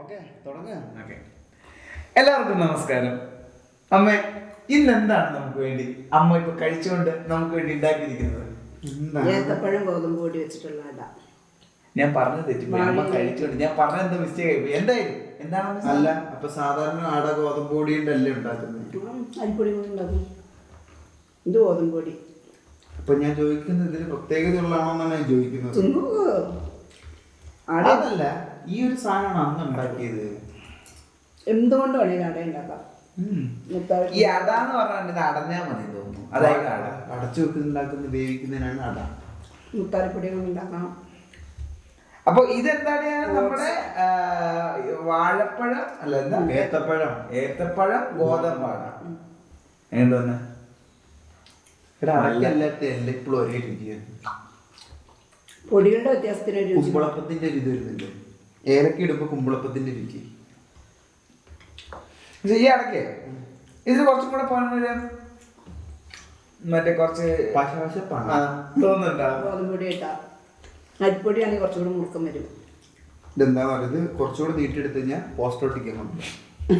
Okay തുടങ്ങുക okay. എല്ലാവർക്കും നമസ്കാരം. അമ്മ ഇന്ന് എന്താണ് നമുക്ക് വേണ്ടി? അമ്മ ഇപ്പൊ കഴിച്ചുകൊണ്ട് നമുക്ക് വേണ്ടി ഉണ്ടാക്കിയിരിക്കുന്നത്? എന്താണ് ഏത്തപ്പഴം ഗോതമ്പ് പൊടി വെച്ചിട്ടുള്ള അട ഞാൻ പറഞ്ഞത് തെറ്റിപ്പോയി. അമ്മ കഴിച്ചുകൊണ്ട്. ഞാൻ പറഞ്ഞ എന്താ മിസ്റ്റേക്ക് ആയി എന്തായാലും എന്താണ് അല്ല? അപ്പൊ സാധാരണ ആട ഗോതമ്പ് പൊടി ഉണ്ടല്ലേ ഉണ്ടാക്കുന്നത്? ഉം, അരിപ്പൊടി ഉണ്ടാക്കും. ഇത് ഗോതമ്പ് പൊടി. അപ്പൊ ഞാൻ ചോദിക്കുന്നത് ഇതിന് പ്രത്യേകതയുള്ളതാണോന്നാണ് ഞാൻ ചോദിക്കുന്നത്. അതല്ല. ഈ ഒരു സാധനമാണ് അന്ന് ഉണ്ടാക്കിയത്. എന്തുകൊണ്ട് വേണേലും അട ഉണ്ടാക്കാം? ഈ അട എന്ന് പറഞ്ഞാൽ ഇത് അടഞ്ഞാ മതി തോന്നുന്നു. അതായത് അട. അടച്ചു വെക്കുന്നുണ്ടാക്കുന്ന വേവിക്കുന്നതിനാണ് അട. മുത്താറിപ്പൊടി ഉണ്ടാക്കാം അപ്പൊ ഇതെന്താണ് നമ്മുടെ വാഴപ്പഴം അല്ല എന്താ? ഏത്തപ്പഴം. ഏത്തപ്പഴം ഗോതമ്പാണ് എന്തോന്ന് ഇപ്പോഴും ഒരേ രുചിയാണ്. പൊടികളുടെ വ്യത്യാസത്തിന് ഒരു ഇത് കുമ്പളപ്പത്തിന്റെ വരുന്നുണ്ട്. ഏലക്ക ഇടുമ്പോ കുമ്പളപ്പത്തിന്റെ രുചി. പക്ഷെ ഈ ഇടയ്ക്ക് ഇതിന് കുറച്ചും കൂടെ പോകാനൊരു മറ്റേ കുറച്ച് പശവശപ്പാണ് ആ, തോന്നുന്നുണ്ടോ? ഗോതമ്പ് പൊടി ഇട്ടാ. അരിപ്പൊടിയാണെങ്കിൽ കുറച്ചുകൂടി മുറുക്കം വരും. ഇതെന്താ പറയുന്നത്? കുറച്ചുകൂടെ നീട്ടിയെടുത്ത് കഴിഞ്ഞാൽ പോസ്റ്റർ ഒട്ടിക്കാൻ കൊണ്ടു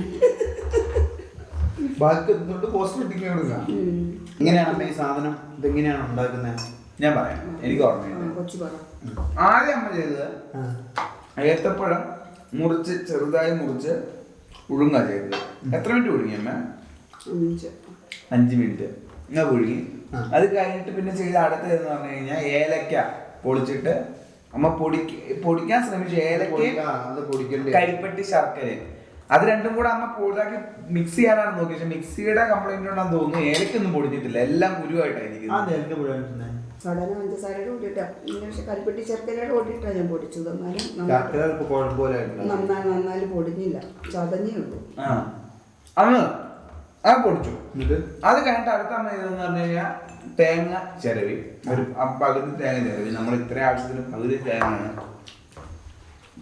ബാക്കി എന്തുകൊണ്ട് പോസ്റ്റർ ഒട്ടിക്കാൻ കൊടുക്കാം ഉം. എങ്ങനെയാണ് ഈ സാധനം. ഇതെങ്ങനെയാണ് ഉണ്ടാക്കുന്നത്? ഞാൻ പറയാം. എനിക്ക് ഓർമ്മയുണ്ട് ആദ്യം അമ്മ ചെയ്തത് ഏത്തപ്പഴം മുറിച്ച് ചെറുതായി മുറിച്ച് ഉഴുങ്ങാ ചെയ്തത്. എത്ര മിനിറ്റ് ഒഴുങ്ങി അമ്മ? അഞ്ച് മിനിറ്റ്. ഇങ്ങനെ പുഴുങ്ങി? അത് കഴിഞ്ഞിട്ട് പിന്നെ ചെയ്ത അടുത്തതെന്ന് പറഞ്ഞു കഴിഞ്ഞാൽ ഏലക്ക പൊളിച്ചിട്ട് അമ്മ പൊടി പൊടിക്കാൻ ശ്രമിച്ചു. ഏലക്ക കരിപ്പെട്ടി ശർക്കരയും അത് രണ്ടും കൂടെ അമ്മ പൊടിതാക്കി മിക്സ് ചെയ്യാനാണ് നോക്കിയത്. പക്ഷെ മിക്സിയുടെ കംപ്ലൈന്റ് ഉണ്ടെന്ന് തോന്നുന്നു. ഏലക്കൊന്നും പൊടിഞ്ഞിട്ടില്ല. എല്ലാം ആ കടല പഞ്ചസാരയുടെ കൂടിയിട്ടാ പക്ഷെ കരിപ്പെട്ടി ശർക്കരയുടെ കൂടിയിട്ടാണ് ഞാൻ പൊടിച്ചത്. എന്നാലും നന്നായി. നന്നായി പൊടിഞ്ഞില്ല. ചതഞ്ഞേ ഉള്ളൂ. ആ. അന്ന് അത് പൊടിച്ചു? അത് കഴിഞ്ഞിട്ട് അടുത്ത അമ്മ ചെയ്തതെന്ന് പറഞ്ഞു കഴിഞ്ഞാൽ തേങ്ങ ചിരവി. ഒരു പകുതി തേങ്ങ ചിരവി. നമ്മൾ ഇത്ര ആവശ്യത്തിന് പകുതി തേങ്ങയാണ്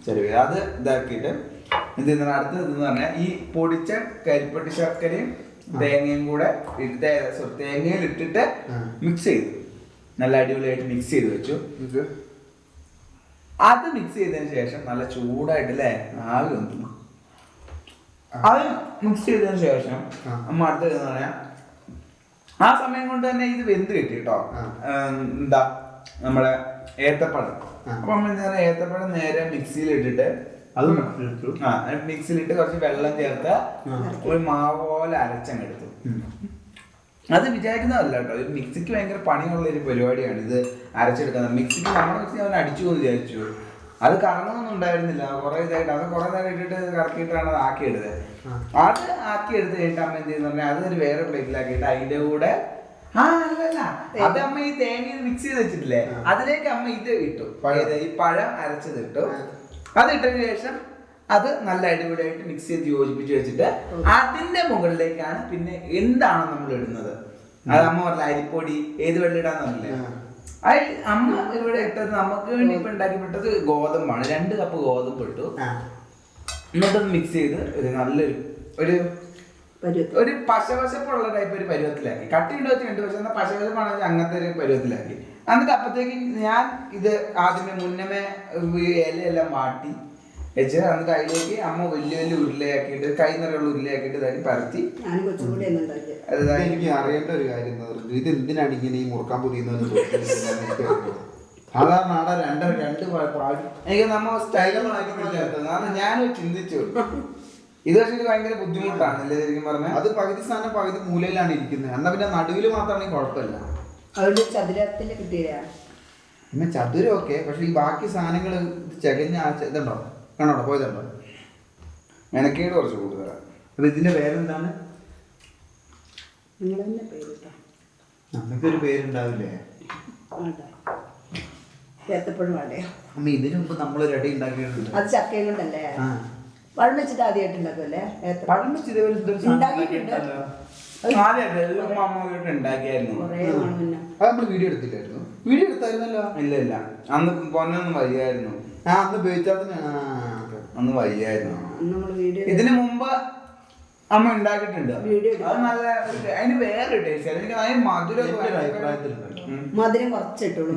ചിരവി. അത് ഇതാക്കിയിട്ട് ഇത് ഇന്ന് അടുത്തത് എന്ന് പറഞ്ഞാൽ ഈ പൊടിച്ച കരിപ്പട്ടി ശർക്കരയും തേങ്ങയും കൂടെ ഇട്ട് തേങ്ങയിൽ ഇട്ടിട്ട് മിക്സ് ചെയ്തു. നല്ല അടിപൊളിയായിട്ട് മിക്സ് ചെയ്ത് വെച്ചു. അത് മിക്സ് ചെയ്തതിന് ശേഷം നല്ല ചൂടായിട്ട് അല്ലേ ആവി വന്നു. അത് മിക്സ് ചെയ്തതിന് ശേഷം നമ്മൾ അടുത്തത് എന്ന് പറഞ്ഞാൽ ആ സമയം കൊണ്ട് തന്നെ ഇത് വെന്ത് കിട്ടി കേട്ടോ എന്താ നമ്മുടെ ഏത്തപ്പഴം. അപ്പൊ നമ്മൾ എന്താ ഏത്തപ്പഴം നേരെ മിക്സിയിൽ ഇട്ടിട്ട് അത് മിക്സിയിൽ ഇട്ട്. മിക്സിയിലിട്ട് കുറച്ച് വെള്ളം ചേർത്ത് ഒരു മാവ് പോലെ അരച്ചങ്ങെടുത്തു അത് വിചാരിക്കുന്നതല്ല കേട്ടോ. ഒരു മിക്സിക്ക് ഭയങ്കര പണിയുള്ള ഒരു പരിപാടിയാണ്. ഇത് അരച്ചെടുക്കുന്നത്. മിക്സിക്ക് നമ്മുടെ മിക്സി അവൻ അടിച്ചു എന്ന് വിചാരിച്ചു. അത് കറങ്ങുന്നൊന്നും ഉണ്ടായിരുന്നില്ല. കുറെ ഇതായിട്ട് അത് കുറെ നേരം ഇട്ടിട്ട് കറക്കിയിട്ടാണ് അത് ആക്കിയെടുത്തത്. അത് ആക്കിയെടുത്ത് കഴിഞ്ഞിട്ട് അമ്മ എന്ത് ചെയ്യുന്ന? പറഞ്ഞാൽ അത് ഒരു വേറെ പ്ലേറ്റിലാക്കിയിട്ട് അതിന്റെ കൂടെ ആ അല്ലല്ല അത് അമ്മ ഈ തേങ്ങ മിക്സ് ചെയ്ത് വെച്ചിട്ടില്ലേ? അതിലേക്ക് അമ്മ ഇത് ഇട്ടു. പഴയത് ഈ പഴം അരച്ചത് ഇട്ടു. ആ. അത് ഇട്ടതിന് ശേഷം അത് നല്ല അടിപൊളിയായിട്ട് മിക്സ് ചെയ്ത് യോജിപ്പിച്ച് വെച്ചിട്ട് അതിന്റെ മുകളിലേക്കാണ് പിന്നെ എന്താണ് നമ്മൾ ഇടുന്നത്. അത് അമ്മ പറഞ്ഞ അരിപ്പൊടി ഏത് വെള്ളം ഇടാന്നല്ലേ അതിൽ. അമ്മ ഇവിടെ ഇട്ടത് നമുക്ക് വേണ്ടി ഇപ്പൊ ഉണ്ടാക്കിപ്പെട്ടത് ഗോതമ്പാണ്. രണ്ട് കപ്പ് ഗോതമ്പ് ഇട്ടു. എന്നിട്ട് മിക്സ് ചെയ്ത് ഒരു നല്ലൊരു ഒരു ഒരു പശവശപ്പുള്ള ടൈപ്പ് ഒരു പരുവത്തിലാക്കി. കട്ടി ഇടുവത്തിണ്ട് പക്ഷെ എന്നാൽ പശവശപ്പാണെങ്കിൽ അങ്ങനത്തെ ഒരു പരുവത്തിലാക്കി. എന്നിട്ട് അപ്പത്തേക്ക് ഞാൻ ഇത് ആദ്യമേ മുന്നമേ ഇലയെല്ലാം വാട്ടി വെച്ച് എന്നിട്ട് അതിലേക്ക് അമ്മ വലിയ വലിയ ഉരുളയാക്കിയിട്ട് കൈ നിറയുള്ള ഉരുളയാക്കിയിട്ട് ഇതാക്കി പരത്തി. ഞാനും കൊച്ചുകൂടി എന്ന് ഉണ്ടാക്കിയത് അത് ഇത് ഇതാക്കി എനിക്ക് അറിയേണ്ട ഒരു കാര്യം എന്ന് പറയുക ഇത് എന്തിനാണ് ഇങ്ങനെ ഈ മുറുക്കാൻ പുതിയെന്ന് സാധാരണ ആടെ രണ്ട് രണ്ട് പാ- എനിക്ക് നമ്മ സ്റ്റൈലൊന്നും ഞാനും ചിന്തിച്ചു. ഇത് പക്ഷേ ഇത് ഭയങ്കര ബുദ്ധിമുട്ടാണ് അല്ലേ ശരിക്കും പറഞ്ഞാൽ? അത് പകുതി സാധനം പകുതി മൂലയിലാണ് ഇരിക്കുന്നത്. എന്നാ പിന്നെ നടുവിൽ മാത്രമാണെങ്കിൽ കുഴപ്പമില്ല. അതുകൊണ്ട് ചതുരത്തിൽ കിട്ടിയില്ല പിന്നെ ചതുരം ഒക്കെ പക്ഷെ ഈ ബാക്കി സാധനങ്ങൾ ചകഞ്ഞ ആ ചെ- ഇതുണ്ടോ? കണ്ടോ പോയതുണ്ടോ? മെനക്കേട് കുറച്ച് കൂടുതലാണ് അപ്പൊ ഇതിന്റെ പേരെന്താണ്? നിങ്ങൾ തന്നെ പേര് നമുക്കൊരു പേരുണ്ടാവില്ലേ? വേണ്ട. അമ്മ ഇതിനു മുമ്പ് നമ്മൾ ഒരു അടി ഉണ്ടാക്കിയിട്ടുണ്ട്. അത് ചക്കയും കൊണ്ടല്ലേ? പഴം വെച്ചിട്ട് ആദ്യമായിട്ട് ഉണ്ടാക്കുമല്ലേ പഴം വെച്ച് ഇതേപോലെ ഉണ്ടാക്കിയിട്ടുണ്ട്. നമ്മൾ വീഡിയോ എടുത്തില്ലായിരുന്നു? വീഡിയോ എടുത്തായിരുന്നല്ലോ? ഇല്ല ഇല്ല. അന്ന് പൊന്നൊന്നും വയ്യായിരുന്നു. ആ അന്ന് ഉപയോഗിച്ചാൽ. അന്ന് വയ്യായിരുന്നു. അന്ന് നമ്മൾ വീഡിയോ ഇതിനു മുമ്പ് അമ്മ ഉണ്ടാക്കിയിട്ടുണ്ട്. വീഡിയോ അത് നല്ല അതിന് വേറെ ടേസ്റ്റ് എനിക്ക് അതിന് മധുരം. മധുരം കുറച്ചിട്ടുള്ളൂ.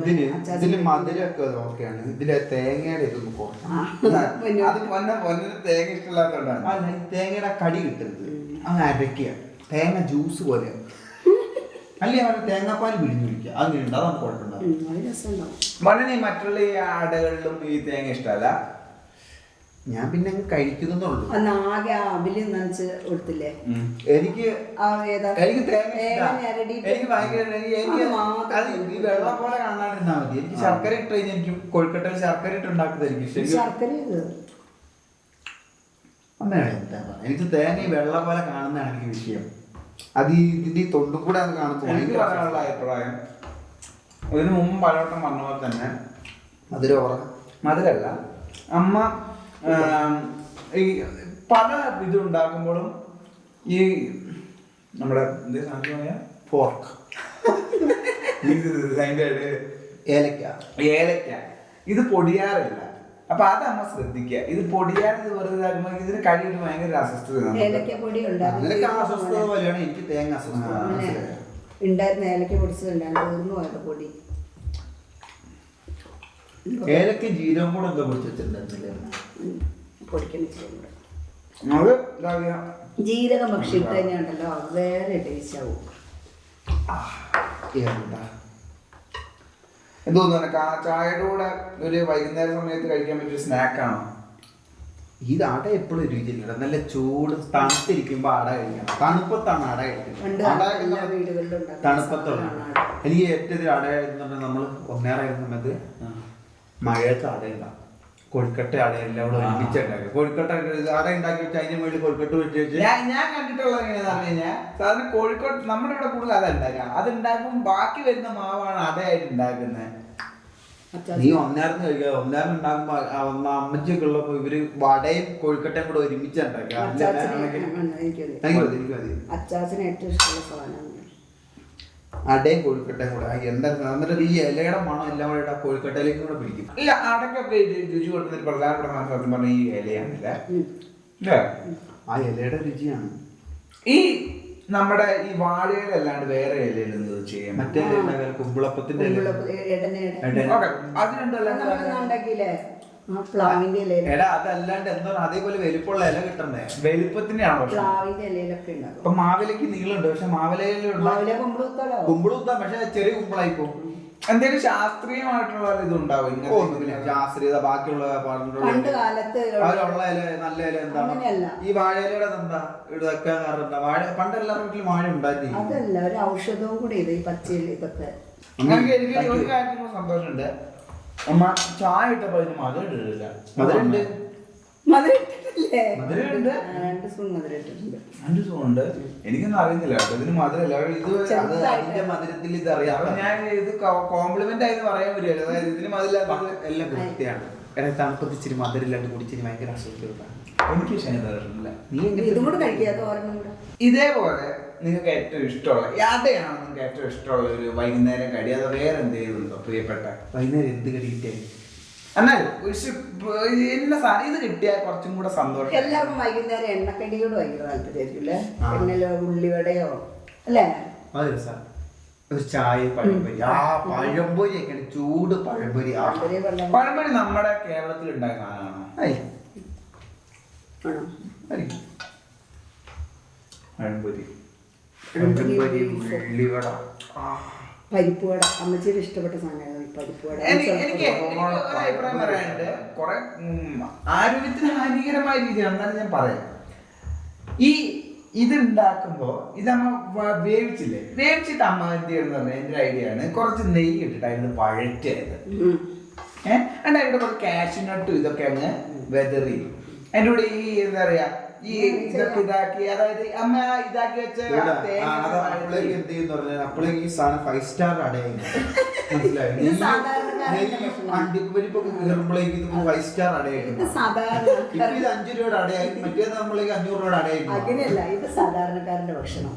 ഇതിൽ മധുരമൊക്കെ ഓക്കെയാണ്. ഇതിലെ തേങ്ങയുടെ ഇതൊന്ന് ആ, അത് പൊന്ന പൊന്നിന് തേങ്ങ ഇഷ്ടമില്ലാത്തതുകൊണ്ടാണ്. അല്ല തേങ്ങയുടെ കടി കിട്ടുന്നത്. അത് അരക്കുക തേങ്ങ ജ്യൂസ് പോലെ. അല്ലെ അവരുടെ തേങ്ങാപ്പാൽ പിഴിഞ്ഞു കുടിക്കുക അങ്ങനെ ഉണ്ടാവും കുഴപ്പമുണ്ടാവും വളരെ മറ്റുള്ള ഈ അടകളിലും ഈ തേങ്ങ ഇഷ്ടമല്ല. ഞാൻ പിന്നെ അങ്ങ് കഴിക്കുന്നുള്ളൂ അന്ന് ആകെ ആ അവിൽ നനച്ച് കൊടുത്തില്ലേ? എനിക്ക് എനിക്ക്. എനിക്ക് ഭയങ്കര എനിക്ക് എനിക്ക് അത് മാത്രം അത് ഈ വെള്ളം പോലെ കാണാണ്ടിരുന്നാ മതി. എനിക്ക് ശർക്കര ഇട്ട് കഴിഞ്ഞാൽ എനിക്ക് കൊഴുക്കട്ടയിൽ ശർക്കര ഇട്ട് ഉണ്ടാക്കുന്നത് എനിക്ക് എനിക്ക് ശർക്കര തേങ്ങ ഈ വെള്ളം പോലെ കാണുന്നതാണ് എനിക്ക് വിഷയം. അത് ഇതിന്റെ ഈ തൊണ്ടും കൂടെ അത് കാണുമ്പോൾ എനിക്ക് പറയാനുള്ള അഭിപ്രായം ഇതിനു മുമ്പ് പലവട്ടം പറഞ്ഞ പോലെ തന്നെ മധുര മധുരല്ല അമ്മ ഈ പല ഇത് ഉണ്ടാക്കുമ്പോഴും ഈ നമ്മുടെ എന്തേ സാധനം പറയാ? ഫോർക്ക്. ഏലക്ക. ഏലക്ക. ഇത് പൊടിയാറില്ല. അപ്പൊ അത് നമ്മൾ ശ്രദ്ധിക്കുക. ഇത് പൊടിയാറ് ഇത് വെറുതെ ഇതാക്കുമ്പോൾ ഇതിന് കഴിയിട്ട് ഭയങ്കര അസ്വസ്ഥത അസ്വസ്ഥത പോലെയാണ് എനിക്ക് തേങ്ങ അസ്വസ്ഥത. ഉണ്ടായിരുന്നു ഉണ്ടായിരുന്ന ഏലക്ക പൊടിച്ചതുണ്ടായിരുന്നു തീർന്നു പോയത് പൊടി. ഏലക്ക ജീരകം കൂടെ എന്തോ പൊടിച്ച് വെച്ചിട്ടുണ്ടായിരുന്നില്ലേ പൊടിക്കണം ജീരകം പക്ഷെ ഇട്ട് കഴിഞ്ഞാണ്ടല്ലോ വേറെ ടേസ്റ്റ് ആവും. എന്താ? നിനക്ക്? ആ ചായയുടെ കൂടെ ഒരു വൈകുന്നേര സമയത്ത് കഴിക്കാൻ പറ്റിയ സ്നാക്കാണോ ഈ അട എപ്പോഴും രുചിയില്ല നല്ല ചൂട് തണുത്തിരിക്കുമ്പോ അട കഴിക്കണം. തണുപ്പത്താണ് അട കഴിക്കുന്നത്. അട. എനിക്ക് ഏറ്റവും അട എന്ന് പറഞ്ഞാൽ നമ്മൾ ഒന്നേറായിരുന്ന സമയത്ത് മഴയത്ത് അടയില്ല കൊഴുക്കട്ട അടയെല്ലാം കൂടെ ആ. ഒരുമിച്ച് ഉണ്ടാക്കി കൊഴുക്കട്ട അട ഉണ്ടാക്കി വെച്ച് അതിന്റെ മുകളിൽ കൊഴുക്കട്ട വെച്ച് വെച്ച്. ഞാൻ ഞാൻ കണ്ടിട്ടുള്ളത് എങ്ങനെയാണെന്ന് പറഞ്ഞു കഴിഞ്ഞാൽ സാധാരണ കോഴിക്കോട് നമ്മുടെ ഇവിടെ കൂടുതൽ അതാ ഉണ്ടാക്കുക അത് ഉണ്ടാക്കുമ്പോൾ ബാക്കി വരുന്ന മാവാണ് അടയായിട്ട് ഉണ്ടാക്കുന്നത് നീ ഒന്നേർന്ന് കഴിക്കുക ഒന്നേർന്ന് ഉണ്ടാകുമ്പോ അമ്മച്ചൊക്കെ ഉള്ളപ്പോ ഇവർ വടയും കോഴിക്കട്ടയും കൂടെ ഒരുമിച്ച് ഉണ്ടാക്കുക അച്ചാച്ചന് ഏറ്റവും ഇഷ്ടമുള്ള സാധനമാണ് അടയും കോഴിക്കട്ടയും കൂടെ. എന്താ എന്നിട്ട് ഈ ഇലയുടെ മണം എല്ലാം കൂടെ ഇട്ട് ആ കൊഴുക്കട്ടയിലേക്ക് കൂടെ പിടിക്കും. ഇല്ല അടക്കൊക്കെ രുചി കൊടുക്കുന്ന ഒരു പ്രധാനപ്പെട്ട സാധനം സത്യം പറഞ്ഞ ഈ ഇലയാണില്ല? അല്ലേ? ആ ഇലയുടെ രുചിയാണ്. ഈ നമ്മുടെ ഈ വാഴയിലല്ലാണ്ട് വേറെ ഇലയിലൊന്നും ഇത് ചെയ്യാൻ മറ്റേ കുമ്പിളപ്പത്തിന്റെ ഇല. പ്ലാവിന്റെ എടാ അതല്ലാണ്ട് എന്താ അതേപോലെ വലിപ്പമുള്ള ഇല കിട്ടണ്ടേ? വലിപ്പത്തിന്റെയാണ് പ്രശ്നം? പ്ലാവിന്റെ ഇലയിലൊക്കെ ഉണ്ടാക്കും ഇപ്പൊ മാവിലേക്ക് നീളുണ്ട് പക്ഷെ മാവിലയിലുള്ള കുമ്പിളത്തലോ പക്ഷെ ചെറിയ കുമ്പിളായി പോകും എന്തെങ്കിലും ശാസ്ത്രീയമായിട്ടുള്ള ഇത് ഉണ്ടാവും ഒന്നുമില്ല ശാസ്ത്രീയത ബാക്കിയുള്ള കാലത്ത് അതിലുള്ള ഇല നല്ല ഇല എന്താണ്? അങ്ങനെയല്ല. ഈ വാഴയിലയുടെ എന്താ? കാരണം വാഴ പണ്ട് എല്ലാവരുടെ വീട്ടിലും വാഴ ഉണ്ടായിരുന്നു അതല്ല ഒരു ഔഷധവും കൂടി ഇത് ഈ പച്ചയിൽ ഇതൊക്കെ അങ്ങനെ എനിക്ക് ഒരു കാര്യത്തിനും സന്തോഷമുണ്ട്. അമ്മ ചായ ഇട്ടപ്പോ അതിന് മധുരം ഇട്ടിട്ടില്ല. മധുരമുണ്ട്. മധുരം ഇട്ടിട്ടില്ലേ? മധുരമുണ്ട്. ആ, രണ്ട് സ്പൂൺ മധുരം ഇട്ടിട്ടുണ്ട്. രണ്ട് സുഖമുണ്ട് എനിക്കൊന്നും അറിയുന്നില്ല കേട്ടോ. ഇതിന് മധുരമില്ല. ഇത് അത് അതിന്റെ മധുരത്തിൽ ഇത് അറിയാം അപ്പൊ ഞാൻ ഇത് കോംപ്ലിമെന്റ് ആയിട്ട് പറയാൻ പറ്റില്ല അതായത് ഇതിന് മധുരമില്ലാത്തത് എല്ലാം വൃത്തിയാണ്. എടാ തണുപ്പത്ത് ഇച്ചിരി മധുരമില്ലാണ്ട് കുടിച്ചിരി ഭയങ്കര അസ്വസ്ഥത എനിക്ക് ക്ഷണിതല്ല നീ ഇതും കൂടെ കഴിക്കാത്ത ഓർമ്മ കൂടെ? ഇതേപോലെ നിങ്ങൾക്ക് ഏറ്റവും ഇഷ്ടമുള്ള യാതയാണ് നിങ്ങൾക്ക് ഏറ്റവും ഇഷ്ടമുള്ള ഒരു വൈകുന്നേരം കടി അത് വേറെ എന്തെങ്കിലും പ്രിയപ്പെട്ട? വൈകുന്നേരം എന്ത് കടി എന്നാൽ എന്നാലും ഒരു ശി- ഇന്ന സാധനം ഇത് കിട്ടിയാൽ കുറച്ചും കൂടെ സന്തോഷം. എല്ലാവർക്കും വൈകുന്നേരം എണ്ണക്കടിയോട് ഭയങ്കര താല്പര്യമായിരിക്കും അല്ലേ ആ. എണ്ണയിലോ ഉള്ളിവടയോ? അല്ലേ? അതെ സാർ. ഒരു ചായ പഴംപൊരി. ആ പഴംപൊരി ഒക്കെയാണ് ചൂട് പഴംപൊരി. ആ. പഴംപൊരി നമ്മുടെ കേരളത്തിൽ ഉണ്ടാക്കുന്ന സാധനമാണോ. പഴംപൊരി. ആ. പരിപ്പ് വട അമ്മച്ചിയുടെ ഇഷ്ടപ്പെട്ട സാധനമാണ് പരിപ്പ് വട എനിക്ക് ഒരു അഭിപ്രായം പറയാനുണ്ട്. കുറെ ആരോഗ്യത്തിന് ഹാനികരമായ രീതിയാണ്. എന്നാലും ഞാൻ പറയാം. ഈ ഇതുണ്ടാക്കുമ്പോ ഇത് അമ്മ വേവിച്ചില്ലേ? വേവിച്ചിട്ട് അമ്മ എന്ത് ചെയ്യുന്ന പറഞ്ഞാൽ എന്റെ ഐഡിയ ആണ്. കുറച്ച് നെയ്യ് ഇട്ടിട്ട് അതിന് പഴറ്റത് ഏഹ് അതിന്റെ കൂടെ കുറച്ച് കാഷ്യൂ നട്ടും ഇതൊക്കെ അങ്ങ് വെതറി. അതിന്റെ കൂടെ ഈ എന്താ പറയാ ഈ ഇതൊക്കെ ഇതാക്കി അതായത് അമ്മ ഇതാക്കി വെച്ച അപ്പോഴേക്ക് ഈ സാധനം ഫൈവ് സ്റ്റാർ അടയായി ഇത്. അണ്ടിപ്പരിപ്പൊക്കെ കയറുമ്പോഴേക്ക് ഫൈവ് സ്റ്റാർ ഇത് അടയായിരുന്നു സാധാരണ ഇപ്പൊ ഇത് അഞ്ചു രൂപയുടെ അടയായി. മറ്റേത് നമ്മളേക്ക് അഞ്ഞൂറ് രൂപയുടെ അങ്ങനെയല്ല ഇത് സാധാരണക്കാരന്റെ ഭക്ഷണം.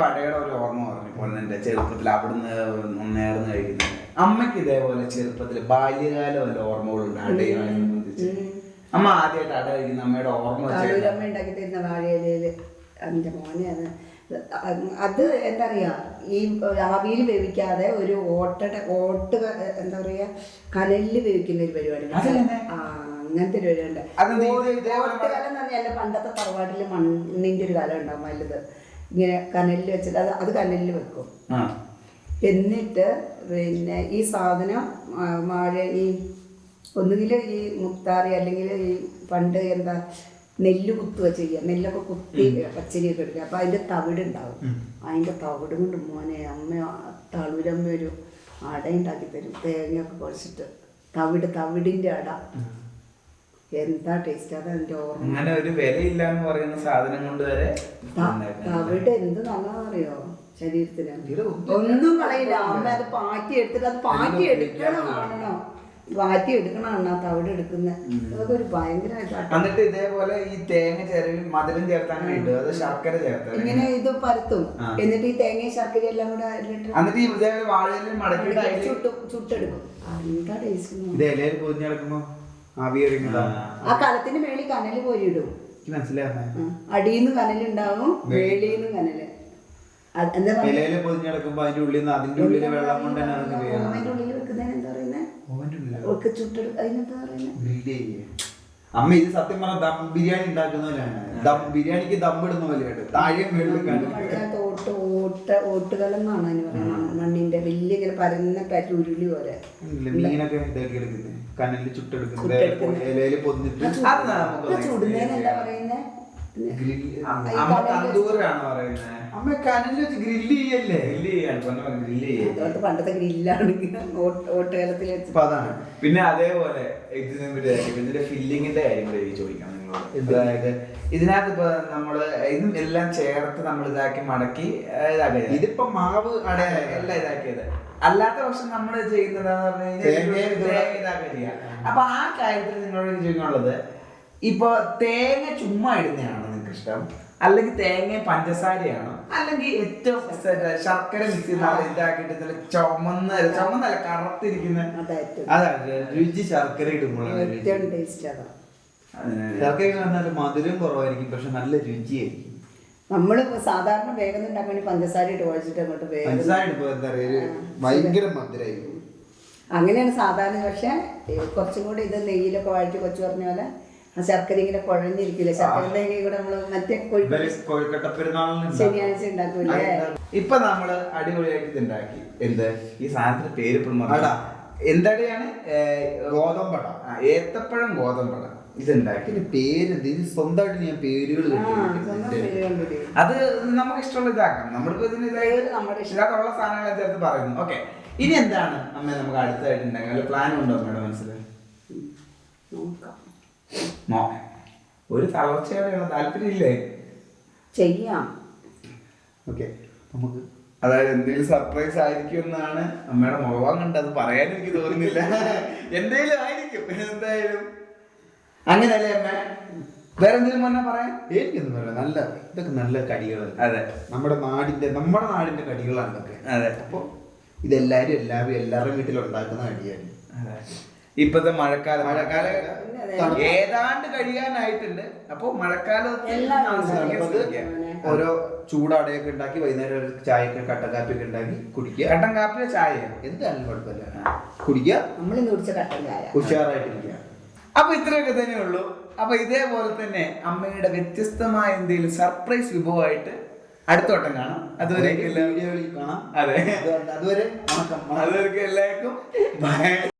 പടയുടെ ഒരു ഓർമ്മ പറഞ്ഞു പൊന്നന്റെ ചെറുപ്പത്തിൽ അവിടുന്ന് നേർന്ന് കഴിക്കുന്നത് അമ്മയ്ക്ക് ഇതേപോലെ ചെറുപ്പത്തിൽ ബാല്യകാലം വല്ല ഓർമ്മകളുണ്ട് അടയുമായി സംബന്ധിച്ച്. അമ്മ ആദ്യമായിട്ട് അട കഴിക്കുന്ന അമ്മയുടെ ഓർമ്മ കാളൂരമ്മ ഉണ്ടാക്കി തരുന്ന വാഴയിലയിൽ എന്റെ മോനെ അത് അത് എന്താ പറയുക ഈ ആവിയിൽ വേവിക്കാതെ ഒരു ഓട്ടയുടെ ഓട്ട് എന്താ പറയുക കനലിൽ വേവിക്കുന്ന ഒരു പരിപാടി? ആ അങ്ങനത്തെ ഒരു പരിപാടി അതെന്താ ഇത് ഓട്ട് കലം എന്ന് പറഞ്ഞാൽ പണ്ടത്തെ തറവാട്ടിൽ മണ്ണിന്റെ ഒരു കാലം ഉണ്ടാവും വലുത് ഇങ്ങനെ കനലിൽ വെച്ചിട്ട് അത് അത് കനലിൽ വെക്കും. എന്നിട്ട് പിന്നെ ഈ സാധനം മഴ വാഴ ഈ ഒന്നുകിൽ ഈ മുത്താറി അല്ലെങ്കിൽ ഈ പണ്ട് എന്താ നെല്ല് കുത്തുക ചെയ്യുക. നെല്ലൊക്കെ കുത്തി പച്ചരിയൊക്കെ എടുക്കുക അപ്പം അതിന്റെ തവിട് ഉണ്ടാവും. അതിന്റെ തവിട് കൊണ്ട് മോനെ അമ്മ തളൂരമ്മ ഒരു അട ഉണ്ടാക്കി തരും. തേങ്ങയൊക്കെ കുഴച്ചിട്ട് തവിട് തവിടിന്റെ അട. എന്താ ടേസ്റ്റ് അതാ എന്റെ ഓർമ്മ. അങ്ങനെ ഒരു വിലയില്ല എന്ന് പറയുന്ന സാധനം കൊണ്ട് വരെ. തവിട് എന്ത് നല്ലതാണെന്നറിയോ ശരീരത്തിന്? ഒന്നും കളയില്ല. അമ്മ അത് പാറ്റി എടുത്തിട്ട് അത് പാറ്റി എടുക്കണം കാണണോ. പാറ്റി എടുക്കണമാണ് ആ തവിട് എടുക്കുന്നത്. അതൊക്കെ ഒരു ഭയങ്കര ഇതാട്ടോ. എന്നിട്ട് ഇതേപോലെ ഈ തേങ്ങ ചേരൽ മധുരം ചേർത്താനായിട്ട് അത് ശർക്കര ചേർത്താൻ ഇങ്ങനെ ഇത് പരത്തും. എന്നിട്ട് ഈ തേങ്ങയും ശർക്കര എല്ലാം കൂടെ എന്നിട്ട് ഈ ഇതേപോലെ വാഴയിലും മടക്കിയിട്ട് ചുട്ടും ചുട്ടെടുക്കും. എന്താ ടേസ്റ്റ് ഇത് ഇലയിൽ പൊതിഞ്ഞ് കിടക്കുമ്പോ ആവി ആ. കലത്തിന്റെ മേളിൽ കനൽ കോരിയിടും. ഇടും അടിയിന്ന് കനലുണ്ടാവും മേളിന്ന് കനൽ. അത് എന്താ പറയുക ഇലയിൽ പൊതിഞ്ഞ് കിടക്കുമ്പോ അതിന്റെ ഉള്ളിൽ അതിന്റെ ഉള്ളിലെ വെള്ളം കൊണ്ട് തന്നെ അതിന്റെ ഉള്ളിൽ വെക്കുന്നതിന് എന്താ ഉള്ളിലോ ഒക്കെ ചുട്ടെടുക്ക അതിനെന്താ പറയുന്നത് അമ്മ ഇത് സത്യം പറഞ്ഞ ദം ബിരിയാണി ഉണ്ടാക്കുന്നതിലാണ് ദം ബിരിയാണിക്ക് ദം ഇടുന്ന പോലെയാണ് താഴെ കണ്ടു ഓട്ട് ഓട്ടുകലം എന്നാണ് അതിന് പറയുന്നത് മണ്ണിന്റെ വലിയ ഇങ്ങനെ പരന്ന പാറ്റ് ഉരുളി പോലെ. മീനൊക്കെ ഇതാക്കി എടുക്കുന്നത് കനലിൽ ചുട്ടെടുക്കുന്നത്. ഇലയിൽ ആ ചുടുന്നതിന് എന്താ പറയുന്നത് അമ്മ തന്തൂറാണ് പറയുന്നത് അമ്മ കനലിൽ വെച്ച് ഗ്രില്ല് ചെയ്യല്ലേ? ഗ്രില്ല് ചെയ്യാണ് പൊന്നമ്മ ഗ്രില്ല് ചെയ്യും. പണ്ടത്തെ ഗ്രില്ലാണ് ഓട്ടുകലത്തിൽ വെച്ച്. അപ്പൊ അതാണ്. പിന്നെ അതേപോലെ. ഇതിന്റെ ഫില്ലിങ്ങിന്റെ കാര്യം കൂടെ എനിക്ക് ചോദിക്കണം നിങ്ങളോട്. അതായത് ഇതിനകത്ത് ഇപ്പൊ നമ്മൾ ഇതും എല്ലാം ചേർത്ത് നമ്മൾ ഇതാക്കി മടക്കി ഇതാക്കിയത്. ഇതിപ്പോ മാവ് അതെ, എല്ലാം ഇതാക്കിയത്. അല്ലാത്ത പക്ഷം നമ്മൾ ചെയ്യുന്നത് അപ്പൊ ആ കാര്യത്തിൽ നിങ്ങളോട് ചോദിക്കാനുള്ളത് ഇപ്പൊ തേങ്ങ ചുമ്മാ ഇടുന്നതാണോ? ഇഷ്ടം. അല്ലെങ്കിൽ തേങ്ങ പഞ്ചസാരയാണോ. അല്ലെങ്കിൽ ഏറ്റവും ശർക്കര മിക്സ് ചെയ്ത് ഇതാക്കിയിട്ട് നല്ല ചുമന്ന് ചുമന്നല്ല കറുത്തിരിക്കുന്ന അതാണ് രുചി ശർക്കര ഇടുമ്പോഴാണ് ശർക്കര പറഞ്ഞാൽ മധുരം കുറവായിരിക്കും പക്ഷെ നല്ല രുചിയായിരിക്കും. നമ്മൾ സാധാരണ വേഗം ഉണ്ടാക്കാൻ പഞ്ചസാര ഇട്ട് കുഴച്ചിട്ട് അങ്ങോട്ട് വേഗം പഞ്ചസാര ഭയങ്കര മധുരമായിരിക്കും അങ്ങനെയാണ് സാധാരണ പക്ഷെ കുറച്ചും കൂടി ഇത് നെയ്യിലൊക്കെ വഴറ്റി കൊച്ചു പറഞ്ഞ പോലെ ആ ശർക്കര ഇങ്ങനെ കുഴഞ്ഞിരിക്കില്ല? ശർക്കര തേങ്ങ കൂടെ നമ്മൾ മറ്റേ കോഴിക്കട്ട പെരുന്നാളിന് ശനിയാഴ്ച ഉണ്ടാക്കൂലേ ഇപ്പൊ നമ്മൾ അടിപൊളിയായിട്ട് ഇത് ഉണ്ടാക്കി. എന്ത്? ഈ സാധനത്തിന്റെ പേര് ഇപ്പോഴും. അട. ഗോതമ്പട. ആ, ഏത്തപ്പഴം ഗോതമ്പട. ഇതുണ്ടാക്കി. പേര് ഇതിന് സ്വന്തമായിട്ട് ഞാൻ പേരുകൾ അത് നമുക്ക് ഇഷ്ടമുള്ള ഇതാക്കാം. നമ്മളിപ്പോ ഇതിന് ഇതായിട്ടുള്ള ഇതായിട്ട് നമ്മുടെ ഇഷ്ടം. ഇതിനകത്തുള്ള സാധനങ്ങൾ ചേർത്ത് പറയുന്നു. ഓക്കെ. ഇനി എന്താണ്? അമ്മ നമുക്ക് അടുത്തായിട്ട് ഉണ്ടാക്കാൻ. പ്ലാൻ ഉണ്ടോ? അമ്മയുടെ മനസ്സിൽ നോക്കാം. ഒരു തളർച്ചയോടെയുള്ള താല്പര്യമില്ലേ? ചെയ്യാം. ഓക്കെ. നമുക്ക് അതായത് എന്തെങ്കിലും സർപ്രൈസ് ആയിരിക്കും എന്നാണ് അമ്മയുടെ മുഖം കണ്ട് അത് പറയാൻ എനിക്ക് തോന്നുന്നില്ല. എന്തെങ്കിലും ആയിരിക്കും. എന്തായാലും. അങ്ങനല്ലേ അമ്മ? വേറെ എന്തെങ്കിലും മുന്നേ പറയാം എനിക്കൊന്നും പറയാം നല്ല ഇതൊക്കെ നല്ല കടികളാണ് അതെ. നമ്മുടെ നാടിന്റെ നമ്മുടെ നാടിന്റെ കടികളാണ് ഇതൊക്കെ. അതെ. അപ്പൊ ഇതെല്ലാരും എല്ലാവരും എല്ലാവരുടെ വീട്ടിലുണ്ടാക്കുന്ന കടിയാണ് അതെ. ഇപ്പത്തെ മഴക്കാലം. മഴക്കാലം. ഏതാണ്ട് കഴിയാനായിട്ടുണ്ട്. അപ്പൊ മഴക്കാലം ഓരോ ചൂടാടയൊക്കെ ഉണ്ടാക്കി വൈകുന്നേരം ഒരു ചായയൊക്കെ ഒക്കെ ഉണ്ടാക്കി കുടിക്കുക. കട്ടൻ കാപ്പിയോ ചായയോ? എന്തായാലും കുഴപ്പമില്ല. കുടിക്കുക. നമ്മൾ കട്ടൻ ചായ. ഉഷാറായിട്ടിരിക്കുക. അപ്പൊ ഇത്രയൊക്കെ തന്നെ ഉള്ളൂ. അപ്പൊ ഇതേപോലെ തന്നെ അമ്മയുടെ വ്യത്യസ്തമായ എന്തെങ്കിലും സർപ്രൈസ് വിഭവമായിട്ട് അടുത്ത വട്ടം കാണാം. അതുവരെ വീഡിയോയിൽ കാണാം. അതെ. അതുവരെ. അതുവരെ എല്ലാവർക്കും.